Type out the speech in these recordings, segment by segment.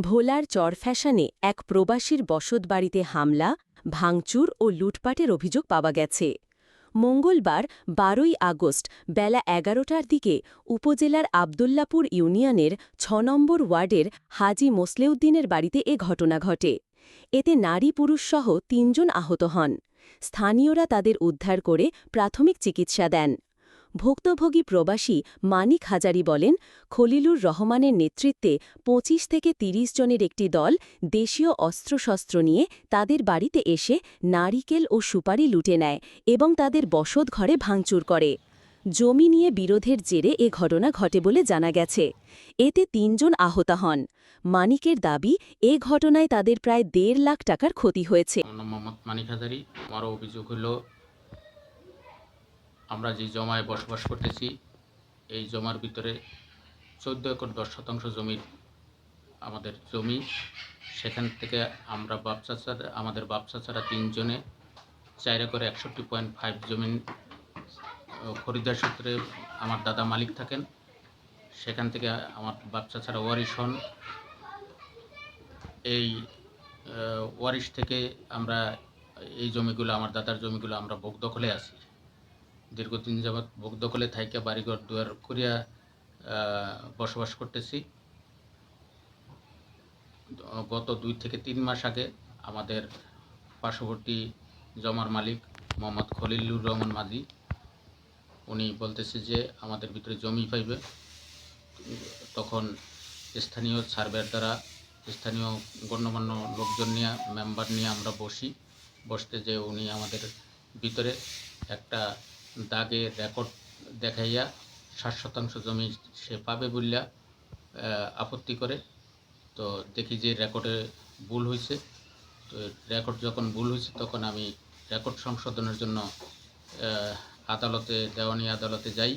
ভোলার চরফ্যাশনে এক প্রবাসীর বসতবাড়িতে হামলা, ভাঙচুর ও লুটপাটের অভিযোগ পাওয়া গেছে। মঙ্গলবার বারোই আগস্ট বেলা এগারোটার দিকে উপজেলার আবদুল্লাপুর ইউনিয়নের ছ নম্বর ওয়ার্ডের হাজি মোসলেউদ্দিনের বাড়িতে এ ঘটনা ঘটে। এতে নারী পুরুষসহ তিনজন আহত হন। স্থানীয়রা তাদের উদ্ধার করে প্রাথমিক চিকিৎসা দেন। ভুক্তভোগী প্রবাসী মানিক হাজারি বলেন, খলিলুর রহমানের নেতৃত্বে ২৫ থেকে ৩০ জনের একটি দল দেশীয় অস্ত্রশস্ত্র নিয়ে তাদের বাড়িতে এসে নারিকেল ও সুপারি লুটে নেয় এবং তাদের বসত ঘরে ভাঙচুর করে। জমি নিয়ে বিরোধের জেরে এ ঘটনা ঘটে বলে জানা গেছে। এতে তিনজন আহত হন। মানিকের দাবি, এ ঘটনায় তাদের প্রায় দেড় লাখ টাকার ক্ষতি হয়েছে। অভিযোগ হলো আমরা যে জমায় বসবাস করতেছি, এই জমার ভিতরে চোদ্দ একর দশ শতাংশ জমির আমাদের জমি। সেখান থেকে আমরা ছাড়া আমাদের ছাড়া তিনজনে চার একর একষট্টি পয়েন্ট ফাইভ জমিন খরিদ্দার সূত্রে আমার দাদা মালিক থাকেন। সেখান থেকে আমার ছাড়া ওয়ারিশ হন। এই ওয়ারিশ থেকে আমরা এই জমিগুলো, আমার দাদার জমিগুলো আমরা ভোগ দখলে আছি। দীর্ঘদিন যাবৎ ভোগ দখলে থাইকা বাড়িঘর দুয়ার করিয়া বসবাস করতেছি। গত দুই থেকে তিন মাস আগে আমাদের পার্শ্ববর্তী জমার মালিক মোহাম্মদ খলিলুর রহমান মাঝি উনি বলতেছে যে আমাদের ভিতরে জমি পাইবে। তখন স্থানীয় সার্ভের দ্বারা স্থানীয় গণ্যমান্য লোকজন নিয়ে, মেম্বার নিয়ে আমরা বসি। বসতে যে উনি আমাদের ভিতরে একটা দাগে রেকর্ড দেখাইয়া ষাট শতাংশ জমি সে পাবে বললা আপত্তি করে। তো দেখি যে রেকর্ডে ভুল হয়েছে তো রেকর্ড যখন ভুল হয়েছে তখন আমি রেকর্ড সংশোধনের জন্য আদালতে, দেওয়ানি আদালতে যাই।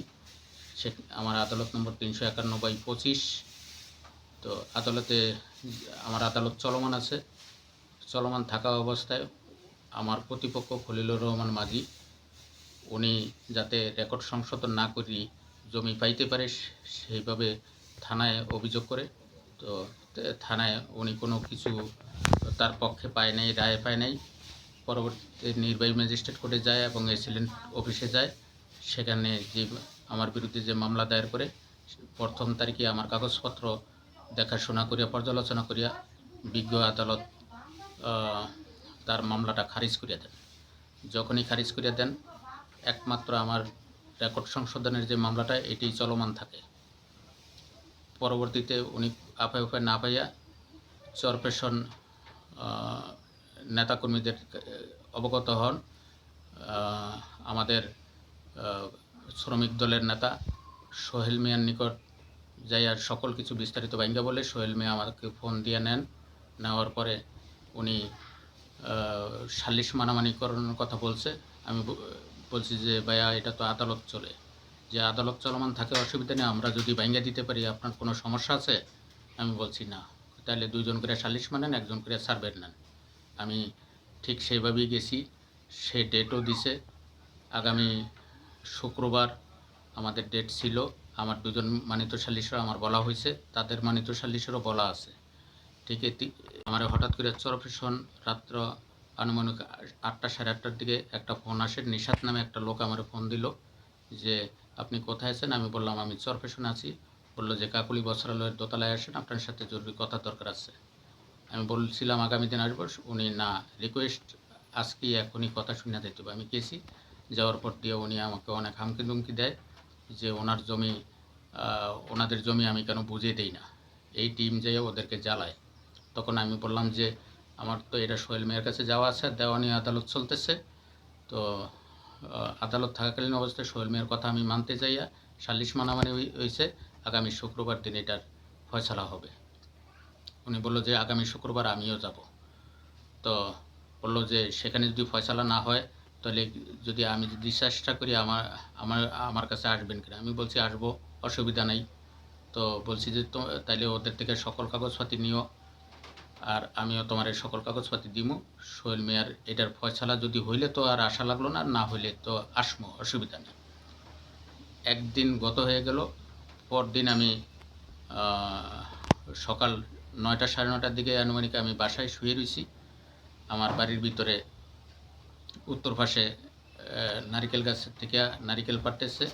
সে, আমার আদালত নম্বর তিনশো একান্ন বাই পঁচিশ। তো আদালতে, আমার আদালত চলমান আছে। চলমান থাকা অবস্থায় আমার প্রতিপক্ষ খলিলুর রহমান মাঝি উনি যাতে রেকর্ড সংশোধন না করি, জমি পাইতে পারে, সেইভাবে থানায় অভিযোগ করে। তো থানায় উনি কোনো কিছু তার পক্ষে পায় নাই, রায় পায় নাই। পরবর্তী নির্বাহী ম্যাজিস্ট্রেট কোর্টে যায় এবং এসিলেন্ট অফিসে যায়। সেখানে যে আমার বিরুদ্ধে যে মামলা দায়ের করে, প্রথম তারিখে আমার কাগজপত্র দেখাশোনা করিয়া, পর্যালোচনা করিয়া বিজ্ঞ আদালত তার মামলাটা খারিজ করিয়া দেন। যখনই খারিজ করিয়া দেন একমাত্র আমার রেকর্ড সংশোধনের যে মামলাটা, এটি চলমান থাকে। পরবর্তীতে উনি আপায় উপায় না পাইয়া চরপেশন নেতাকর্মীদের অবগত হন। আমাদের শ্রমিক দলের নেতা সোহেল মিয়ার নিকট যাই আর সকল কিছু বিস্তারিত বাইঙ্গা বলে সোহেল মিয়া আমাকে ফোন দিয়ে নেন। নেওয়ার পরে উনি সালিশ মানামানি করানোর কথা বলছে। আমি বলছি যে, ভাইয়া, এটা তো আদালত চলে। যে আদালত চলমান থাকে অসুবিধা নেই, আমরা যদি বাইঙ্গা দিতে পারি, আপনার কোনো সমস্যা আছে? আমি বলছি, না। তাহলে দুজন করে সালিশ মানেন, একজন করে সার্ভের নেন। আমি ঠিক সেইভাবেই গেছি, সে ডেটও দিছে। আগামী শুক্রবার আমাদের ডেট ছিল, আমার দুজন মানিত সালিশরা আমার বলা হয়েছে, তাদের মানিত সালিশেরও বলা আছে। ঠিক আমার হঠাৎ করে চরফেশন রাত্র আনুমানিক আটটা সাড়ে আটটার দিকে একটা ফোন আসে। নিশাত নামে একটা লোক আমার ফোন দিল যে, আপনি কোথায় আছেন? আমি বললাম, আমি চরফেশন আছি। বলল যে, কাকুলি বস্ত্রালয়ের দোতলায় আসেন, আপনার সাথে জরুরি কথা দরকার আছে। আমি বলছিলাম, আগামী দিন আসব? উনি, না রিকোয়েস্ট আজকে এখনই কথা শুনে দিতে হবে। আমি গেছি, যাওয়ার পর দিয়ে উনি আমাকে অনেক হামকি দুমকি দেয় যে, ওনার জমি ওনাদের জমি আমি কেন বুঝিয়ে দেই না? এই টিম যেয়ে ওদেরকে জ্বালায়। তখন আমি বললাম যে আমার তো এটা সোহেল মেয়ের কাছে যাওয়া আছে, দেওয়ানি আদালত চলতেছে। তো আদালত থাকাকালীন অবস্থায় সোহেল মেয়ের কথা আমি মানতে যাইয়া সালিশ মানামানি হয়েছে আগামী শুক্রবার দিন এটার ফয়সালা হবে। উনি বলল যে আগামী শুক্রবার আমিও যাব। তো, বলল যে সেখানে যদি ফয়সালা না হয়, তাহলে যদি আমি যদি চেষ্টা করি আমার আমার আমার কাছে আসবেন কিনা? আমি বলছি আসব, অসুবিধা নাই। তো বলছি যে তো, তাইলে ওদের থেকে সকল কাগজপাতি নিও। আর আমিও তোমার এই সকল কাগজপাতি দিমু। সোহেল মেয়ার এটার ফয়সালা যদি হইলে তো আর আশা লাগল না না হইলে তো আসমো, অসুবিধা নেই। একদিন গত হয়ে গেল, পরদিন আমি সকাল নয়টা সাড়ে নটার দিকে আনুমানিক আমি বাসায় শুয়ে রয়েছি আমার বাড়ির ভিতরে উত্তর পাশে নারিকেল গাছ থেকে নারিকেল পাড়তেছে।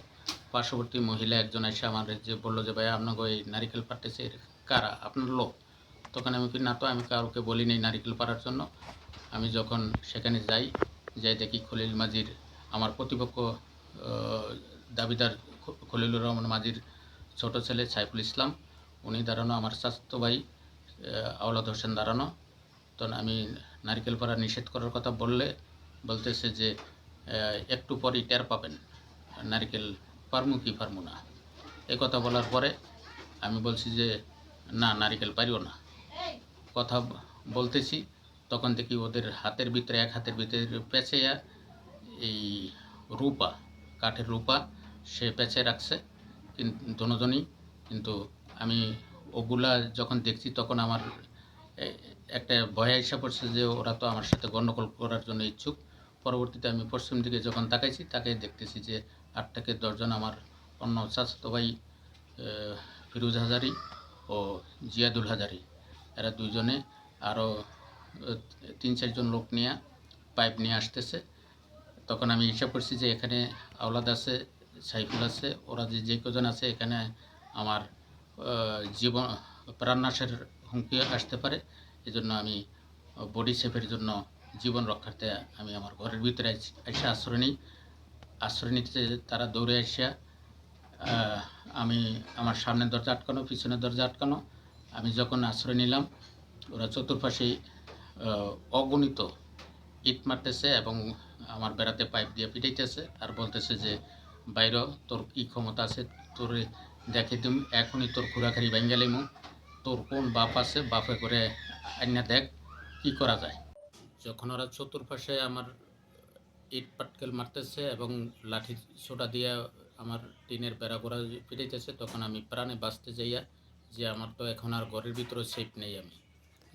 পার্শ্ববর্তী মহিলা একজন এসে আমার যে বলল যে ভাই আপনাকে ওই নারিকেল পাড়তেছে কারা? আপনার লোক? তখন আমি কি না তো আমি কাউকে বলিনি নারিকেল পাড়ার জন্য। আমি যখন সেখানে যাই যাই দেখি খলিল মাঝির আমার প্রতিপক্ষ দাবিদার খলিলুর রহমান মাঝির ছোট ছেলে সাইফুল ইসলাম, উনি দাঁড়ানো, আমার স্বাস্থ্য ভাই আওলাদ হোসেন দাঁড়ানো। তখন আমি নারকেল পাড়া নিষেধ করার কথা বললে, বলতেছে যে একটু পরই টের পাবেন। নারকেল পারমু কি পারমু না। এই কথা বলার পরে আমি বলছি যে, না, নারিকেল পারিও না। কথা বলতেছি, তখন দেখি ওদের হাতের ভিতরে, এক হাতের ভিতরে পেঁচাইয়া এই রূপা, কাঠের রূপা সে পেঁচে রাখছে কিন্তু কিন্তু আমি ওগুলা যখন দেখছি, তখন আমার একটা ভয় এসে পড়ছে যে ওরা তো আমার সাথে গণ্ডগোল করার জন্য ইচ্ছুক। পরবর্তীতে আমি পশ্চিম দিকে যখন তাকাইছি তাকে দেখতেছি যে আট থেকে দশজন আমার অন্য চাচাতো ভাই ফিরোজ হাজারি ও জিয়াদুল হাজারি। এরা দুজনে আরও তিন চারজন লোক নিয়ে পাইপ নিয়ে আসতেছে। তখন আমি হিসাব করছি যে এখানে আওলাদ আছে, সাইফুল আছে, ওরা যে যে কজন আছে এখানে আমার জীবন প্রাণনাশের হুমকি আসতে পারে। এজন্য আমি বডি সেফের জন্য জীবন রক্ষার্থে আমি আমার ঘরের ভিতরে এসে আশ্রয় নিই। আশ্রয় নিতে তারা দৌড়ে আসিয়া আমি আমার সামনের দরজা আটকানো, পিছনের দরজা আটকানো আমি যখন আশ্রয় নিলাম, ওরা চতুর্পাশে অগণিত ইট মারতেছে এবং আমার বেড়াতে পাইপ দিয়ে পিটাইতেছে আর বলতেছে যে, বাইর তোর কি ক্ষমতা আছে? তোর দেখে তুমি এখনই তোর খুরাখারি বেঙ্গালিমু তোর কোন বাপ আছে, বাপে করে আইনা দেখ, কি করা যায়? যখন ওরা চতুর্পাশে আমার ইট পাটকেল মারতেছে এবং লাঠি ছোটা দিয়ে আমার টিনের বেড়া গোড়া পিটাইতেছে, তখন আমি প্রাণে বাঁচতে যাইয়া যে আমার তো এখন আর ঘরের ভিতরে সেফ নেই আমি।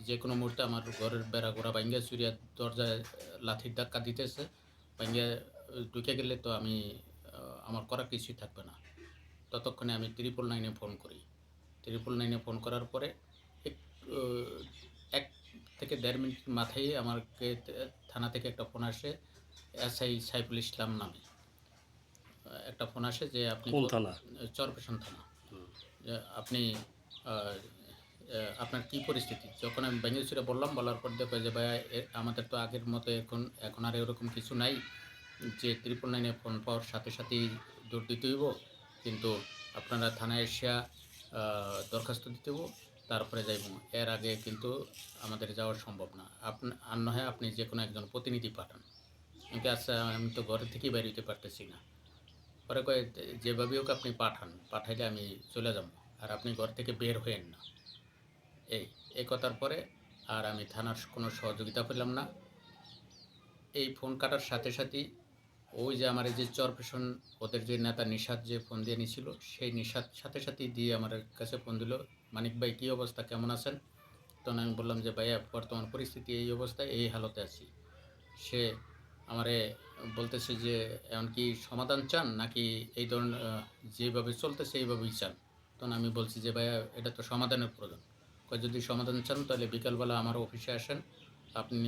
যে কোনো মুহূর্তে আমার ঘরের বেড়া গোড়া ভাঙ্গা চুরিয়া দরজায় লাঠির ধাক্কা দিতেছে ভাঙ্গা ঢুকে গেলে তো আমি আমার করা কিছুই থাকবে না। ততক্ষণে আমি ত্রিপল নাইনে ফোন করি। ত্রিপল নাইনে ফোন করার পরে এক এক থেকে দেড় মিনিট মাথায় আমাকে থানা থেকে একটা ফোন আসে এসআই সাইফুল ইসলাম নামে। একটা ফোন আসে যে আপনি থানা? চরপেশন থানা। আপনি আপনার কি পরিস্থিতি? যখন আমি বেঙ্গেশ্বরে বললাম বলার পর দেখো যে ভাইয়া আমাদের তো আগের মতো এখন এখন আর এরকম কিছু নাই যে ত্রিপল নাইনে ফোন পাওয়ার সাথে সাথেই দৌড় দিতে হইব। কিন্তু আপনারা থানায় এসে আহ, দরখাস্ত দিতে হইব তারপরে যাইব। এর আগে কিন্তু আমাদের যাওয়া সম্ভব না। আপনি আর নয় আপনি যে কোনো একজন প্রতিনিধি পাঠান। কিন্তু আচ্ছা আমি তো ঘরে থেকেই বের হইতে পারতেছি না। পরে কয়ে যেভাবে হোক আপনি পাঠান। পাঠাইলে আমি চলে যাব। আর আপনি ঘর থেকে বের হয়েন না। এই এই কথার পরে আর আমি থানার কোনো সহযোগিতা পেলাম না। এই ফোন কাটার সাথে সাথেই ওই যে আমার যে চরপেশন ওদের যে নেতা নিষাদ যে ফোন দিয়ে নিছিল, সেই নিষাদ সাথে সাথেই দিয়ে আমার কাছে ফোন দিল, মানিক ভাই, কী অবস্থা? কেমন আছেন? তখন আমি বললাম যে, ভাইয়া, বর্তমান পরিস্থিতি এই অবস্থায়, এই হালতে আছি। সে আমারে বলতেছে যে, এমনকি সমাধান চান নাকি এই ধরনের যেভাবে চলতেছে, এইভাবেই চান? তখন আমি বলছি যে ভাইয়া এটা তো সমাধানের প্রয়োজন। যদি সমাধান চান তাহলে বিকালবেলা আমার অফিসে আসেন। আপনি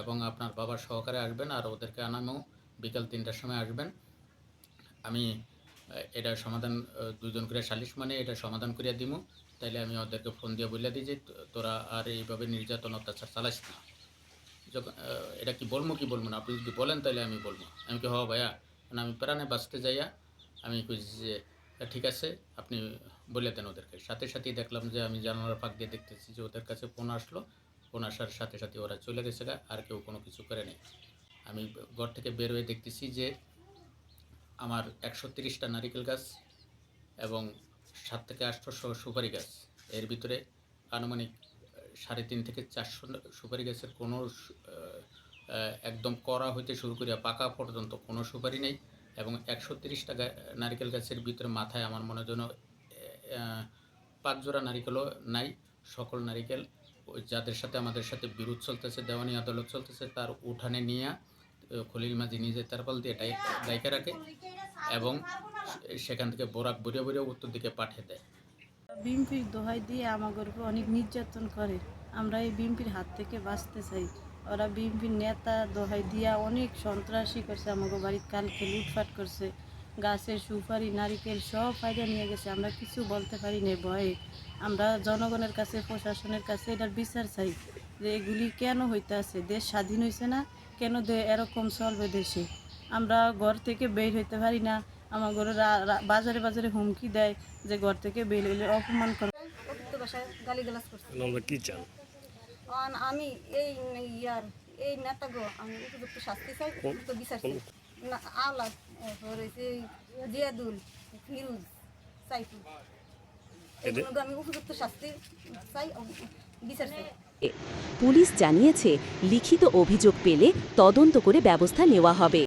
এবং আপনার বাবার সহকারে আসবেন আর ওদেরকে আনামেও বিকাল তিনটার সময় আসবেন। আমি এটা সমাধান দুজন করে সালিশ মানে এটা সমাধান করিয়া দিব। তাইলে আমি ওদেরকে ফোন দিয়ে বলে দিই যে তোরা আর এইভাবে নির্যাতন অত্যাচার চালাইস না। যখন এটা কি বলব কি বলব না? আপনি যদি বলেন তাহলে আমি বলব। আমি কি হ ভাইয়া। মানে আমি প্রাণে বাঁচতে যাইয়া আমি কইছি যে "আহ, ঠিক আছে, আপনি বলে দেন ওদেরকে। সাথে সাথেই দেখলাম যে আমি জানালার ফাঁক দিয়ে দেখতেছি যে ওদের কাছে ফোন আসলো। ফোন আসার সাথে সাথে ওরা চলে গেছে আর কেউ কোনো কিছু করে নেই। আমি ঘর থেকে বের হয়ে দেখতেছি যে আমার একশো তিরিশটা নারিকেল গাছ এবং সাত থেকে আটশোশো সুপারি গাছ। এর ভিতরে আনুমানিক সাড়ে তিন থেকে চারশো সুপারি গাছের কোনো একদম কড়া হইতে শুরু করিয়া পাকা পর্যন্ত কোনো সুপারি নেই। এবং একশো তিরিশটা নারিকেল গাছের ভিতরে মাথায় আমার মনে যেন পাঁচ জোড়া নারিকেলও নাই, সকল নারিকেল। যাদের সাথে আমাদের সাথে বিরোধ চলতেছে, দেওয়ানি আদালত চলতেছে, তার উঠানে নিয়ে খলিল মাঝি নিজে তারপাল দিয়ে ডাই ডাইকা রাখে এবং সেখান থেকে বোরাক বরিয়া বরিয়া উত্তর দিকে পাঠিয়ে দেয়। বিএমপির দোহাই দিয়ে আমাদের উপর অনেক নির্যাতন করে। আমরা এই বিএমপির হাত থেকে বাঁচতে চাই। ওরা বিএমপির নেতা দোহাই দিয়া অনেক সন্ত্রাসী করছে আমাকে বাড়ির কালকে লুটপাট করছে। গাছের সুপারি নারিকেল সব ফায়দা নিয়ে গেছে আমরা কিছু বলতে পারি না ভয়ে। আমরা জনগণের কাছে প্রশাসনের কাছে এটার বিচার চাই যে এগুলি কেন হইতে আছে? দেশ স্বাধীন হয়েছে না? কেন দে এরকম চলবে দেশে? আমরা ঘর থেকে বের হইতে পারি না। আমার ঘরে বাজারে বাজারে হুমকি দেয় যে ঘর থেকে বের হইলে অপমান করে অতিরিক্ত ভাষায় গালিগালাজ করছে। আমরা কি চান? আমি এই ইয়ার এই নেতাগো আমি উপযুক্ত শাস্তি চাই উপযুক্ত বিচার চাই। না এরপর হয়েছে জিয়াদুল ফিরুজ সাইফুল এগুলো আমি উপযুক্ত শাস্তি চাই বিচার চাই। পুলিশ জানিয়েছে লিখিত অভিযোগ পেলে তদন্ত করে ব্যবস্থা নেওয়া হবে।